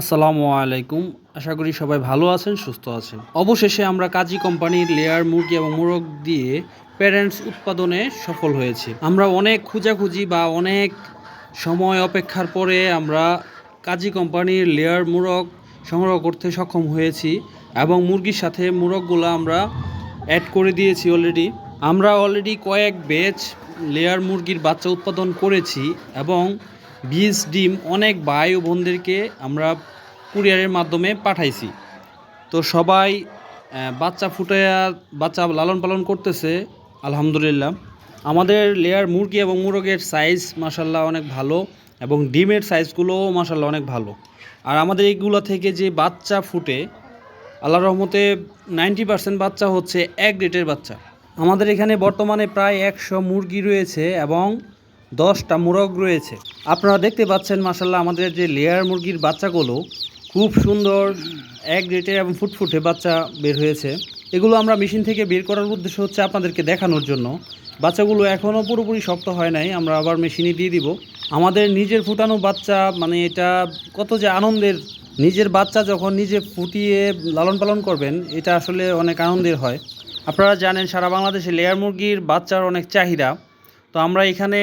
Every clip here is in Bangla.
আসসালামু আলাইকুম। আশা করি সবাই ভালো আছেন, সুস্থ আছেন। অবশেষে আমরা কাজী কোম্পানির লেয়ার, মুরগি এবং মোরগ দিয়ে প্যারেন্টস উৎপাদনে সফল হয়েছি। আমরা অনেক খোঁজাখুঁজি বা অনেক সময় অপেক্ষার পরে আমরা কাজী কোম্পানির লেয়ার, মুরগ সংগ্রহ করতে সক্ষম হয়েছি এবং মুরগির সাথে মুরগগুলো আমরা অ্যাড করে দিয়েছি অলরেডি আমরা অলরেডি কয়েক বেচ লেয়ার মুরগির বাচ্চা উৎপাদন করেছি এবং বীজ, ডিম অনেক ভাই ও বোনদেরকে আমরা কুরিয়ারের মাধ্যমে পাঠাইছি। তো সবাই বাচ্চা ফুটে বাচ্চা লালন পালন করতেছে, আলহামদুলিল্লাহ। আমাদের লেয়ার মুরগি এবং মুরগের সাইজ মাসাল্লাহ অনেক ভালো এবং ডিমের সাইজগুলোও মাসাল্লাহ অনেক ভালো। আর আমাদের এইগুলো থেকে যে বাচ্চা ফুটে আল্লাহ রহমতে নাইনটি পার্সেন্ট বাচ্চা হচ্ছে এক রেটের বাচ্চা। আমাদের এখানে বর্তমানে প্রায় একশো মুরগি রয়েছে এবং দশটা মোরগ রয়েছে। আপনারা দেখতে পাচ্ছেন মাসাল্লাহ আমাদের যে লেয়ার মুরগির বাচ্চাগুলো খুব সুন্দর, এক রেটে এবং ফুটফুটে বাচ্চা বের হয়েছে। এগুলো আমরা মেশিন থেকে বের করার উদ্দেশ্য হচ্ছে আপনাদেরকে দেখানোর জন্য। বাচ্চাগুলো এখনও পুরোপুরি শক্ত হয় নাই, আমরা আবার মেশিনে দিয়ে দিব। আমাদের নিজের ফুটানো বাচ্চা মানে এটা কত যে আনন্দের। নিজের বাচ্চা যখন নিজে ফুটিয়ে লালন পালন করবেন, এটা আসলে অনেক আনন্দের হয়। আপনারা জানেন, সারা বাংলাদেশে লেয়ার মুরগির বাচ্চার অনেক চাহিদা। তো আমরা এখানে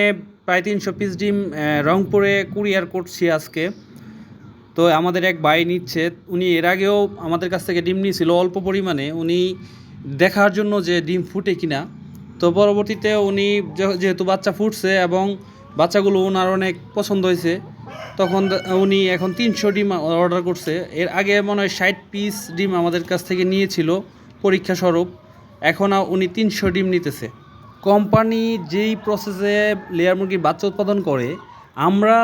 প্রায় তিনশো পিস ডিম রংপুরে কুরিয়ার করছি আজকে। তো আমাদের এক ভাই নিচ্ছে, উনি এর আগেও আমাদের কাছ থেকে ডিম নিয়েছিল অল্প পরিমাণে, উনি দেখার জন্য যে ডিম ফুটে কিনা। তো পরবর্তীতে উনি যেহেতু বাচ্চা ফুটছে এবং বাচ্চাগুলো ওনার অনেক পছন্দ হয়েছে, তখন উনি এখন তিনশো ডিম অর্ডার করছে। এর আগে মনে হয় ষাট পিস ডিম আমাদের কাছ থেকে নিয়েছিল, পরীক্ষা স্বরূপ। এখন উনি তিনশো ডিম নিতেছে। কোম্পানি যেই প্রসেসে লেয়ার মুরগির বাচ্চা উৎপাদন করে, আমরা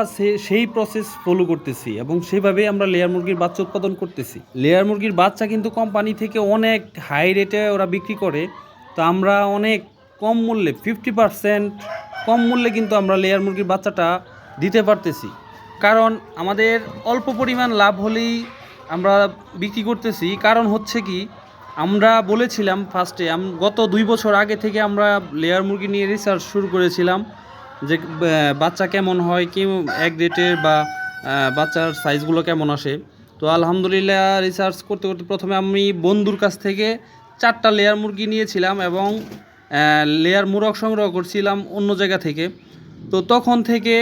সেই প্রসেস ফলো করতেছি এবং সেইভাবেই আমরা লেয়ার মুরগির বাচ্চা উৎপাদন করতেছি। লেয়ার মুরগির বাচ্চা কিন্তু কোম্পানি থেকে অনেক হাই রেটে ওরা বিক্রি করে, তো আমরা অনেক কম মূল্যে ফিফটি পার্সেন্ট কম মূল্যে কিন্তু আমরা লেয়ার মুরগির বাচ্চাটা দিতে পারতেছি। কারণ আমাদের অল্প পরিমাণ লাভ হলেই আমরা বিক্রি করতেছি। কারণ হচ্ছে কি আমরা বলেছিলাম ফার্স্টে গত দুই বছর আগে থেকে আমরা লেয়ার মুরগি নিয়ে রিসার্চ শুরু করেছিলাম যে বাচ্চা কেমন হয়, কি এক রেটের বা বাচ্চার সাইজগুলো কেমন আসে। তো আলহামদুলিল্লাহ রিসার্চ করতে করতে প্রথমে আমি বন্ধুর কাছ থেকে চারটা লেয়ার মুরগি নিয়েছিলাম এবং লেয়ার মুরগ সংগ্রহ করছিলাম অন্য জায়গা থেকে। তো তখন থেকে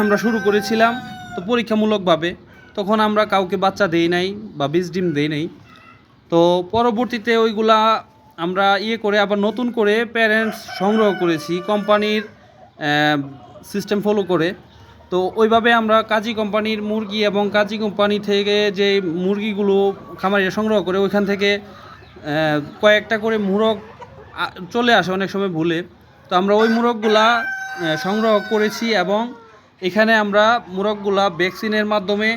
আমরা শুরু করেছিলাম তো পরীক্ষামূলকভাবে। তখন আমরা কাউকে বাচ্চা দেই নাই বা বীজ ডিম দেই নাই। তো পরবর্তীতে ওইগুলা আমরা ইয়ে করে আবার নতুন করে প্যারেন্টস সংগ্রহ করেছি কোম্পানির সিস্টেম ফলো করে। তো ওইভাবে আমরা কাজী কোম্পানির মুরগি এবং কাজী কোম্পানি থেকে যে মুরগিগুলো খামারিরা সংগ্রহ করে, ওইখান থেকে কয়েকটা করে মুরগ চলে আসে অনেক সময় ভুলে। তো আমরা ওই মুরগগুলা সংগ্রহ করেছি এবং এখানে আমরা মুরগগুলা ভ্যাকসিনের মাধ্যমে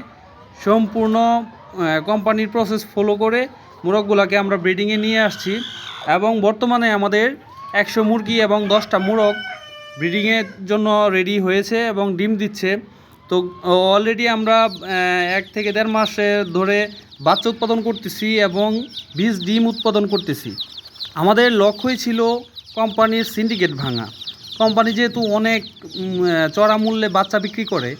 সম্পূর্ণ কোম্পানির প্রসেস ফলো করে মুরগগুলাকে আমরা ব্রিডিংয়ে নিয়ে আসছি এবং বর্তমানে আমাদের একশো মুরগি এবং দশটা মুরগ ব্রিডিংয়ের জন্য রেডি হয়েছে এবং ডিম দিচ্ছে। তো অলরেডি আমরা এক থেকে দেড় মাসে ধরে বাচ্চা উৎপাদন করতেছি এবং বীজ, ডিম উৎপাদন করতেছি। আমাদের লক্ষ্যই ছিল কোম্পানির সিন্ডিকেট ভাঙা। কোম্পানি যেহেতু অনেক চড়া মূল্যে বাচ্চা বিক্রি করে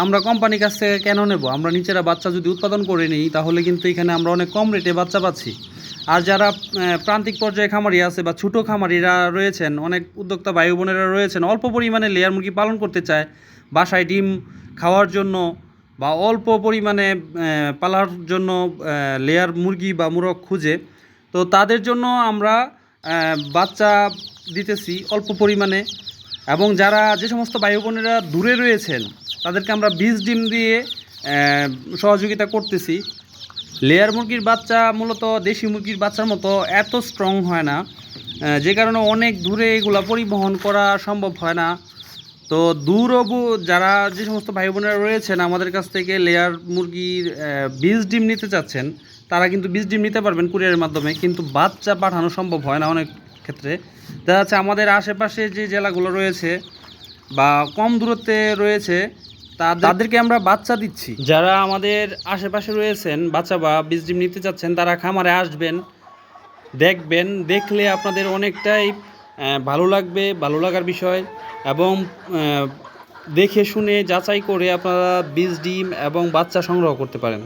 আমরা কোম্পানির কাছ থেকে কেন নেব? আমরা নিজেরা বাচ্চা যদি উৎপাদন করে নিই, তাহলে কিন্তু এখানে আমরা অনেক কম রেটে বাচ্চা পাচ্ছি। আর যারা প্রান্তিক পর্যায়ে খামারি আছে বা ছোটো খামারিরা রয়েছেন, অনেক উদ্যোক্তা ভাই বোনেরা রয়েছেন, অল্প পরিমাণে লেয়ার মুরগি পালন করতে চায়, বাসায় ডিম খাওয়ার জন্য বা অল্প পরিমাণে পালার জন্য লেয়ার মুরগি বা মুরগ খুঁজে, তো তাদের জন্য আমরা বাচ্চা দিতেছি অল্প পরিমাণে। এবং যারা যে সমস্ত ভাই বোনেরা দূরে রয়েছেন, তাদেরকে আমরা বীজ ডিম দিয়ে সহযোগিতা করতেছি। লেয়ার মুরগির বাচ্চা মূলত দেশি মুরগির বাচ্চার মতো এত স্ট্রং হয় না যে কারণে অনেক দূরে এগুলা পরিবহন করা সম্ভব হয় না। তো দূরবু যারা যে সমস্ত ভাই বোনেরা রয়েছেন, আমাদের কাছ থেকে লেয়ার মুরগির বীজ ডিম নিতে চাচ্ছেন, তারা কিন্তু বীজ ডিম নিতে পারবেন কুরিয়ারের মাধ্যমে, কিন্তু বাচ্চা পাঠানো সম্ভব হয় না অনেক ক্ষেত্রে। দেখা যাচ্ছে আমাদের আশেপাশে যে জেলাগুলো রয়েছে বা কম দূরত্বে রয়েছে তাদের- তাদেরকে আমরা বাচ্চা দিচ্ছি। যারা আমাদের আশেপাশে রয়েছেন বাচ্চা বা বীজ ডিম নিতে চাচ্ছেন তারা খামারে আসবেন দেখবেন দেখলে আপনাদের অনেকটাই ভালো লাগবে ভালো লাগার বিষয় এবং দেখে শুনে যাচাই করে আপনারা বীজ ডিম এবং বাচ্চা সংগ্রহ করতে পারেন।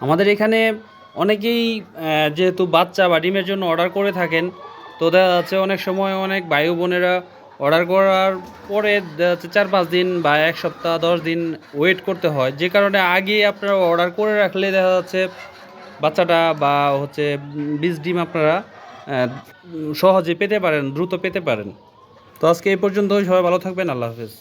আমাদের এখানে অনেকেই যেহেতু বাচ্চা বা ডিমের জন্য অর্ডার করে থাকেন তো দেখা যাচ্ছে অনেক সময় অনেক ভাই বোনেরা অর্ডার করার পরে চার পাঁচ দিন বা এক সপ্তাহ, দশ দিন ওয়েট করতে হয়। যে কারণে আগে আপনারা অর্ডার করে রাখলে দেখা যাচ্ছে বাচ্চাটা বা হচ্ছে বীজ ডিম আপনারা সহজে পেতে পারেন, দ্রুত পেতে পারেন। তো আজকে এই পর্যন্ত সবাই ভালো থাকবেন। আল্লাহ হাফেজ।